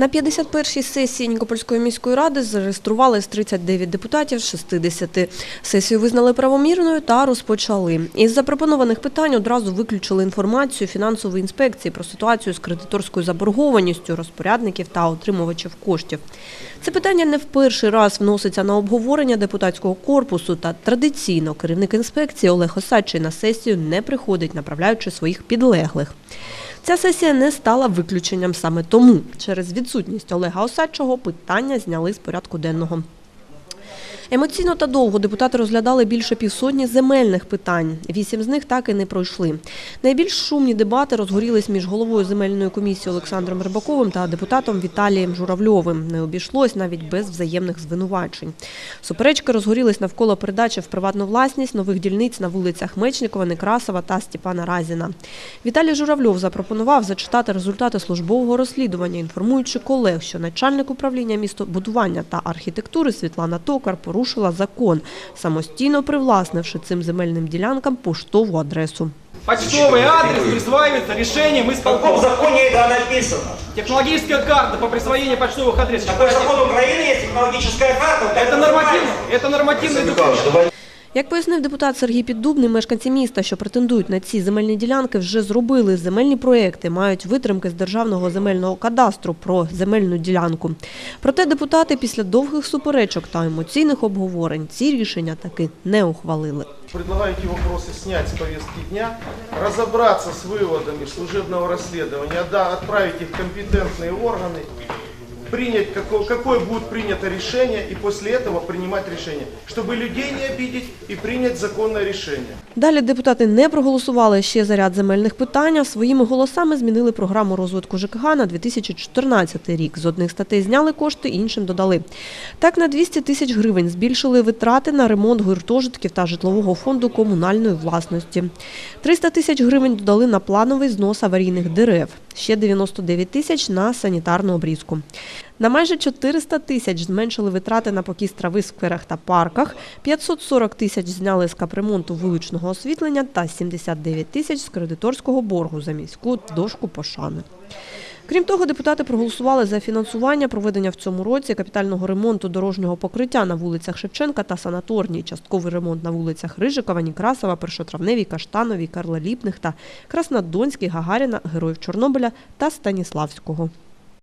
На 51-й сесії Нікопольської міської ради зареєстрували з 39 депутатів з 60. Сесію визнали правомірною та розпочали. Із запропонованих питань одразу виключили інформацію фінансової інспекції про ситуацію з кредиторською заборгованістю розпорядників та отримувачів коштів. Це питання не в перший раз вноситься на обговорення депутатського корпусу та традиційно керівник інспекції Олег Осадчий на сесію не приходить, направляючи своїх підлеглих. Ця сесія не стала виключенням саме тому. Через відсутність Олега Осадчого питання зняли з порядку денного. Емоційно та довго депутати розглядали більше півсотні земельних питань. Вісім з них так і не пройшли. Найбільш шумні дебати розгорілись між головою земельної комісії Олександром Рибаковим та депутатом Віталієм Журавльовим. Не обійшлось навіть без взаємних звинувачень. Суперечки розгорілись навколо передачі в приватну власність нових дільниць на вулицях Мечникова, Некрасова та Степана Разіна. Віталій Журавльов запропонував зачитати результати службового розслідування, інформуючи колег, що начальник управління містобудування та архітектури Світлана Токар порушила закон, самостійно привласнивши цим земельним ділянкам поштову адресу. Почтовый адрес присваивается решением В каком исполкома. законе это написано? Технологическая карта по присвоению почтовых адресов. Какой закон Украины есть технологическая карта? Вот Это нормативно. Это нормативный документ. Як пояснив депутат Сергій Піддубний, мешканці міста, що претендують на ці земельні ділянки, вже зробили земельні проекти, мають витримки з державного земельного кадастру про земельну ділянку. Проте депутати після довгих суперечок та емоційних обговорень ці рішення таки не ухвалили. Предлагаю эти вопросы снять с повестки дня, разобраться с выводами служебного расследования, да, отправить их в компетентные органы, принять, какое, какое будет принято решение, и после этого принимать решение, чтобы людей не обидеть и принять законное решение. Далі депутати не проголосували ще за ряд земельних питань, своїми голосами змінили програму розвитку ЖКГ на 2014 рік. З одних статей зняли кошти, іншим додали. Так, на 200 тисяч гривень збільшили витрати на ремонт гуртожитків та житлового фонду комунальної власності. 300 тисяч гривень додали на плановий знос аварійних дерев. Ще 99 тисяч на санітарну обрізку. На майже 400 тисяч зменшили витрати на покіс трави в скверах та парках, 540 тисяч зняли з капремонту вуличного освітлення та 79 тисяч з кредиторського боргу за міську дошку пошани. Крім того, депутати проголосували за фінансування проведення в цьому році капітального ремонту дорожнього покриття на вулицях Шевченка та Санаторній, частковий ремонт на вулицях Рижикова, Нікрасова, Першотравневій, Каштановій, Карла Ліпних та Краснодонській, Гагаріна, Героїв Чорнобиля та Станіславського.